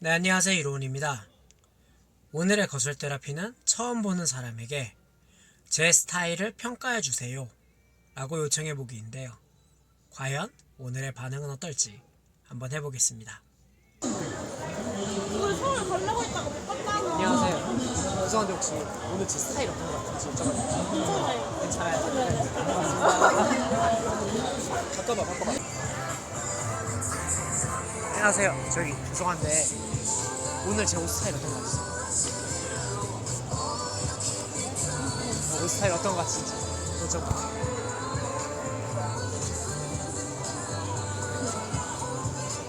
네, 안녕하세요. 이로운입니다. 오늘의 거절 테라피는 처음 보는 사람에게 제 스타일을 평가해 주세요. 라고 요청해 보기인데요. 과연 오늘의 반응은 어떨지 한번 해보겠습니다. 오늘 서울 가려고 못 갔잖아. 안녕하세요. 죄송한데 혹시 오늘 제 스타일 어떤 것 같아요? 진짜 괜찮아요. 괜찮아요. 바꿔봐, 바꿔봐. 안녕하세요. 저기 죄송한데 오늘 제 옷 스타일 어떤 것 같으세요? 어, 옷 스타일 어떤 것 같은지 여쭤봐.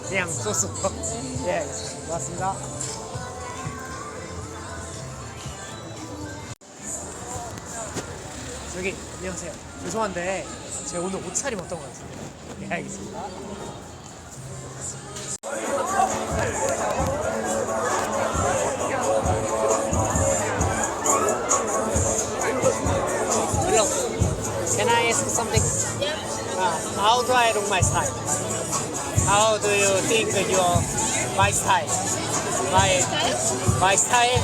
그냥 소스. 예, 알겠습니다. 고맙습니다. 저기 안녕하세요. 죄송한데 제가 오늘 옷차림 어떤 것 같은데? 네 알겠습니다. Hello. Can I ask something? Uh, how do I look my style? How do you think your my style? My my style?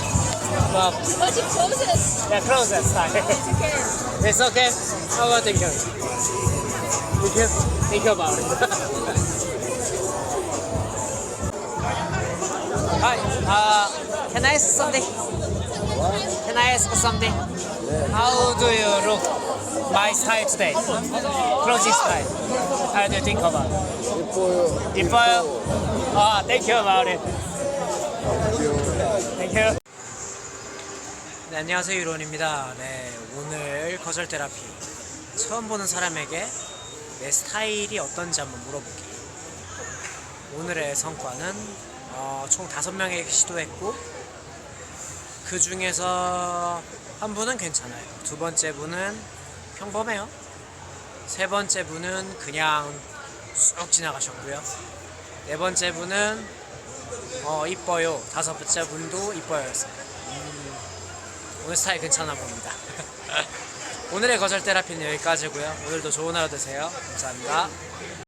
Well, What's your closest? yeah, closer style. Okay. It's okay. How about thank you? Thank you. Think about it. Hi. Uh, can I ask something? Can I ask something? How do you look my style today? Clothing style. How do you think about? 예뻐요. 이뻐요? 아, thank you about it. Thank you. 네, 안녕하세요. 유론입니다. 네, 오늘 거절 테라피. 처음 보는 사람에게 내 스타일이 어떤지 한번 물어보기. 오늘의 성과는 어, 총 다섯 명에게 시도했고 그 중에서 한 분은 괜찮아요. 두 번째 분은 평범해요. 세 번째 분은 그냥 쑥 지나가셨고요. 네 번째 분은 어, 이뻐요. 다섯 번째 분도 이뻐요였어요. 음, 오늘 스타일 괜찮아 보입니다. 오늘의 거절 테라피는 여기까지고요. 오늘도 좋은 하루 되세요. 감사합니다.